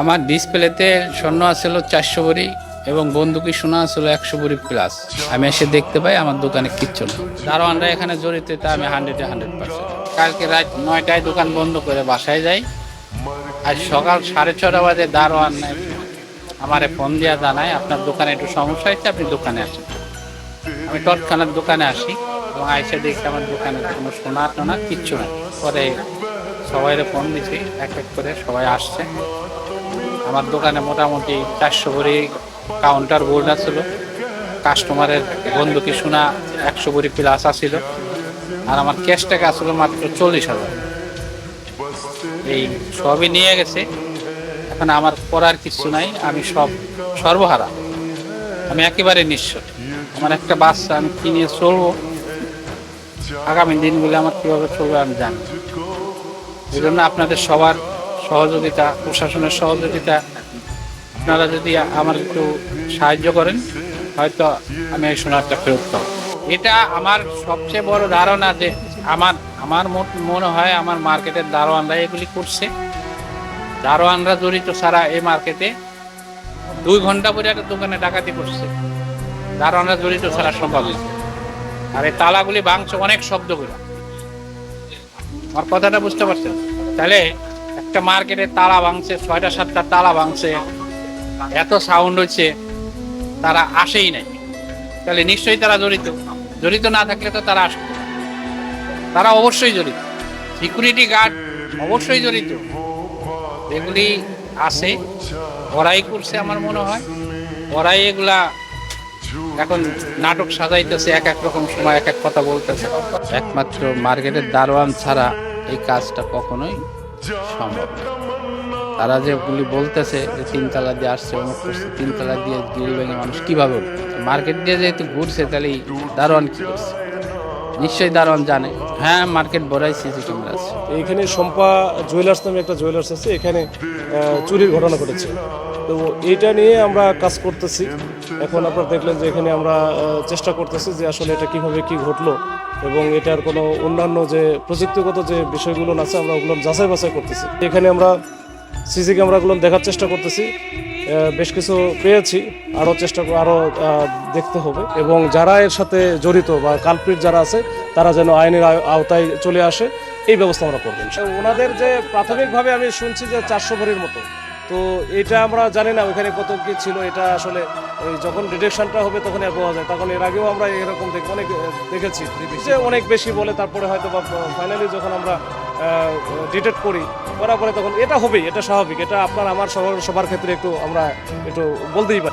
আমার ডিসপ্লেতে স্বর্ণ আসছিল চারশো ভরি এবং বন্দুকি সোনা আসছিল একশো ভরি প্লাস আমি এসে দেখতে পাই আমার দোকানে কিচ্ছু না। দারোয়ানরা এখানে জড়িত, তা আমি হান্ড্রেডে হান্ড্রেড পার্সেন্ট কালকে রাত নয়টায় দোকান বন্ধ করে বাসায় যাই। আর সকাল সাড়ে ছটা বাজে দারোয়ান আমারে ফোন দিয়া জানায়, আপনার দোকানে একটু সমস্যা হয়েছে, আপনি দোকানে আসেন। আমি তৎক্ষণাৎ দোকানে আসি এবং আইসে দেখি আমার দোকানে কোনো সোনা টোনা কিচ্ছু নাই। পরে সবাই ফোন দিছি, এক এক করে সবাই আসছে। আমার দোকানে মোটামুটি চারশো ভরি কাউন্টার বোর্ড আছিল। কাস্টমারের বন্ধুকে শোনা একশো ভরি প্লাস আসছিল আর আমার ক্যাশ টাকা আসলো মাত্র চল্লিশ হাজার। এই সবই নিয়ে গেছে। এখন আমার করার কিছু নাই, আমি সব সর্বহারা। আমি একেবারে নিঃস্ব। আমার একটা বাচ্চা, আমি কিনে চলবো? আগামী দিনগুলো আমার কীভাবে চলবে আমি জানি। এই জন্য আপনাদের সবার সহযোগিতা, প্রশাসনের সহযোগিতা। আপনারা যদি আমার একটু সাহায্য করেন, হয়তো আমি এই সোনারটা ফেরত পাবো। এটা আমার সবচেয়ে বড় ধারণা যে আমার আমার মনে হয় আমার মার্কেটের দারোয়ানরা এগুলি করছে। দারোয়ানরা জড়িত ছাড়া এই মার্কেটে দুই ঘণ্টা পরে একটা দোকানে ডাকাতি করছে। দারোয়ানরা জড়িত ছাড়া সম্ভব আর এই তালাগুলি ভাঙছে অনেক শব্দ করে। আমার কথাটা বুঝতে পারছেন? তাহলে একটা মার্কেটে তালা ভাঙছে, ছয়টা, সাতটা তালা ভাঙছে, এত সাউন্ড হচ্ছে, তারা আসেই নাই। তাহলে নিশ্চয়ই তারা জড়িত। জড়িত না থাকলে তো তারা আসতো না। তারা অবশ্যই জড়িত। সিকিউরিটি গার্ড অবশ্যই জড়িত। এগুলি আছে, ওরাই করছে আমার মনে হয়। ওরাই এগুলা এখন নাটক সাজাইতেছে, এক এক রকম সময় এক এক কথা বলতেছে। একমাত্র মার্কেটের দারোয়ান ছাড়া এই কাজটা কখনোই সম্ভব তারা যেগুলি বলতেছে যে তিনতলা দিয়ে আসছে, অমুক করছে তিনতলা দিয়ে গ্রিল ভেঙে মানুষ কীভাবে? মার্কেট দিয়ে যেহেতু ঘুরছে, তাহলে দারোয়ান কী করছে নিশ্চয়ই দারোয়ান জানে। হ্যাঁ মার্কেট বড়াই সিসি ক্যামেরা আছে। এইখানে শম্পা জুয়েলার্স নামে একটা জুয়েলার্স আছে, এখানে চুরির ঘটনা ঘটেছে। তো এইটা নিয়ে আমরা কাজ করতেছি। এখন আপনারা দেখলেন যে এখানে আমরা চেষ্টা করতেছি যে আসলে এটা কীভাবে কি ঘটলো এবং এটার কোনো অন্যান্য যে প্রযুক্তিগত যে বিষয়গুলো আছে, আমরা ওগুলো যাচাই বাছাই করতেছি। এখানে আমরা সিসি ক্যামেরাগুলো দেখার চেষ্টা করতেছি। বেশ কিছু পেয়েছি। আরও চেষ্টা করে আরও দেখতে হবে। এবং যারা এর সাথে জড়িত বা কালপ্রিট যারা আছে তারা যেন আইনের আওতায় চলে আসে। এই ব্যবস্থা আমরা করবেন ওনাদের যে প্রাথমিকভাবে আমি শুনছি যে চারশো ভরির মতো। তো এটা আমরা জানি না ওখানে কত কি ছিল। এটা আসলে ওই যখন ডিটেকশনটা হবে তখন আর পাওয়া যায়। তখন এর আগেও আমরা এরকম দেখ অনেক দেখেছি। যে অনেক বেশি বলে তারপরে হয়তো বা ফাইনালি যখন আমরা ডিটেক্ট করি করার পরে তখন এটা হবেই, এটা স্বাভাবিক, এটা আপনার, আমার সবার সবার ক্ষেত্রে একটু আমরা একটু বলতেই পারি।